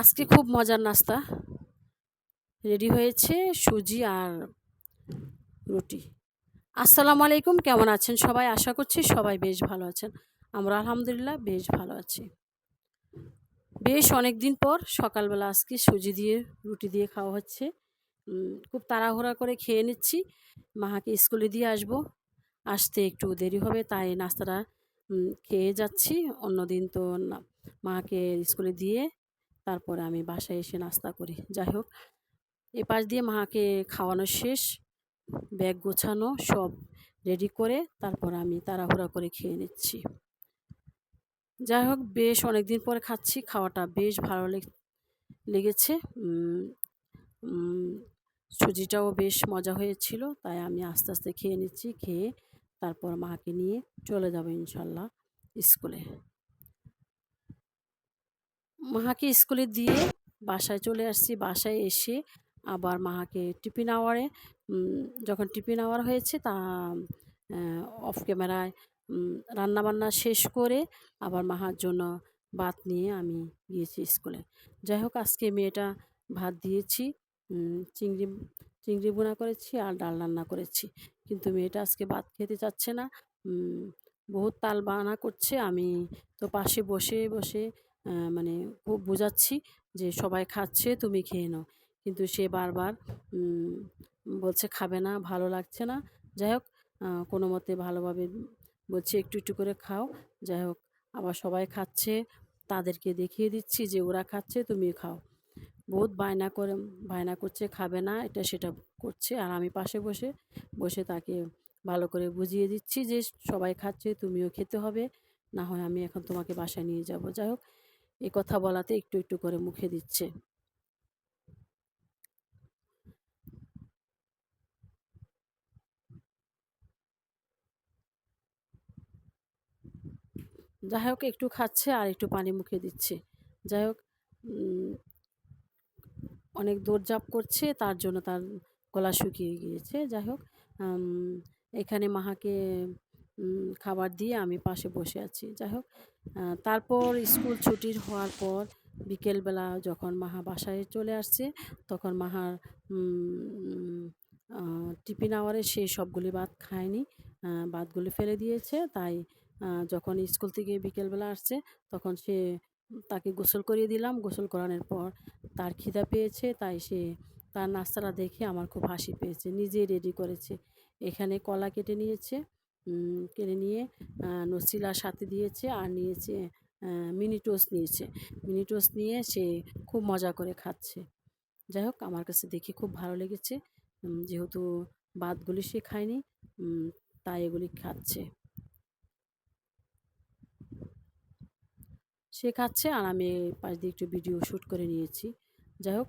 আজকে খুব মজার নাস্তা। রেডি হয়েছে সুজি আর রুটি। আসসালামু আলাইকুম, কেমন আছেন সবাই? আশা করছি সবাই বেশ ভালো আছেন। আমরা আলহামদুলিল্লাহ বেশ ভালো আছি। বেশ অনেক দিন পর সকালবেলা আজকে সুজি দিয়ে, রুটি দিয়ে খাওয়া হচ্ছে। খুব তাড়াহুড়া করে খেয়ে নিচ্ছি। মাহাকে স্কুলে দিয়ে আসব। আসতে একটু দেরি হবে, তাই নাস্তাটা খেয়ে যাচ্ছি। অন্যদিন তো মাকে স্কুলে দিয়ে তারপরে আমি বাসায় এসে নাস্তা করি। যাই হোক এ পাশ দিয়ে মাকে খাওয়ানো শেষ, ব্যাগ গোছানো, সব রেডি করে তারপর আমি তাড়াহুড়া করে খেয়ে নিচ্ছি। যাই হোক, বেশ অনেক দিন পরে খাচ্ছি, খাওয়াটা বেশ ভালো লেগ- লেগেছে। সুজিটাও বেশ মজা হয়েছিল, তাই আমি আস্তে আস্তে খেয়ে নিচ্ছি, খেয়ে তারপর মাকে নিয়ে চলে যাব ইনশাল্লাহ স্কুলে। মাহাকে স্কুলে দিয়ে বাসায় চলে আসছি। বাসায় এসে আবার মাহাকে টিফিন আওয়ারে যখন টিফিন আওয়ার হয়েছে তা অফ ক্যামেরায় রান্নাবান্না শেষ করে আবার মাহার জন্য ভাত নিয়ে আমি গিয়েছি স্কুলে। যাই হোক, আজকে মেয়েটা ভাত দিয়েছি চিংড়ি চিংড়ি বোনা করেছি আর ডাল রান্না করেছি। কিন্তু মেয়েটা আজকে ভাত খেতে চাচ্ছে না বহুত তাল বাহানা করছে। আমি তো পাশে বসে বসে মানে বোঝাচ্ছি যে সবাই খাচ্ছে, তুমি খেয়ে নাও। কিন্তু সে বারবার বলছে খাবে না, ভালো লাগছে না। যাই হোক কোনো মতে ভালোভাবে বলছে একটু একটু করে খাও। যাই হোক, আবার সবাই খাচ্ছে, তাদেরকে দেখিয়ে দিচ্ছি যে ওরা খাচ্ছে তুমি খাও। বহুত বায়না করে, বায়না করছে, খাবে না, এটা সেটা করছে। আর আমি পাশে বসে বসে তাকে ভালো করে বুঝিয়ে দিচ্ছি যে সবাই খাচ্ছে, তুমিও খেতে হবে। না হয় আমি এখন তোমাকে বাসায় নিয়ে যাব। যাই হোক এই কথা বলাতে একটু একটু করে মুখে দিচ্ছে। যাই হোক একটু খাচ্ছে আর একটু পানি মুখে দিচ্ছে। যাই হোক অনেক দৌড়ঝাঁপ করছে, তার জন্য তার গলা শুকিয়ে গিয়েছে। যাই হোক এখানে মাহাকে খাবার দিয়ে আমি পাশে বসে আছি। যাই হোক তারপর স্কুল ছুটির হওয়ার পর বিকেলবেলা যখন মাহা বাসায় চলে আসছে, তখন মাহার টিফিন আওয়ারে সে সবগুলি ভাত খায়নি। ভাতগুলি ফেলে দিয়েছে। তাই যখন স্কুল থেকে বিকেলবেলা আসছে, তখন সে তাকে গোসল করিয়ে দিলাম। গোসল করানোর পর তার খিদা পেয়েছে। তাই সে তার নাস্তাটা দেখে আমার খুব হাসি পেয়েছে। নিজেই রেডি করেছে। এখানে কলা কেটে নিয়েছে। কেটে নিয়ে নসিলার সাথে দিয়েছে আর নিয়েছে মিনি টোস্ট নিয়েছে। মিনি টোস্ট নিয়ে সে খুব মজা করে খাচ্ছে। যাই হোক, আমার কাছে দেখে খুব ভালো লেগেছে। যেহেতু বাদগুলি সে খায়নি তাই এগুলি খাচ্ছে। সে খাচ্ছে আর আমি পাশ দিয়ে একটু ভিডিও শ্যুট করে নিয়েছি। যাই হোক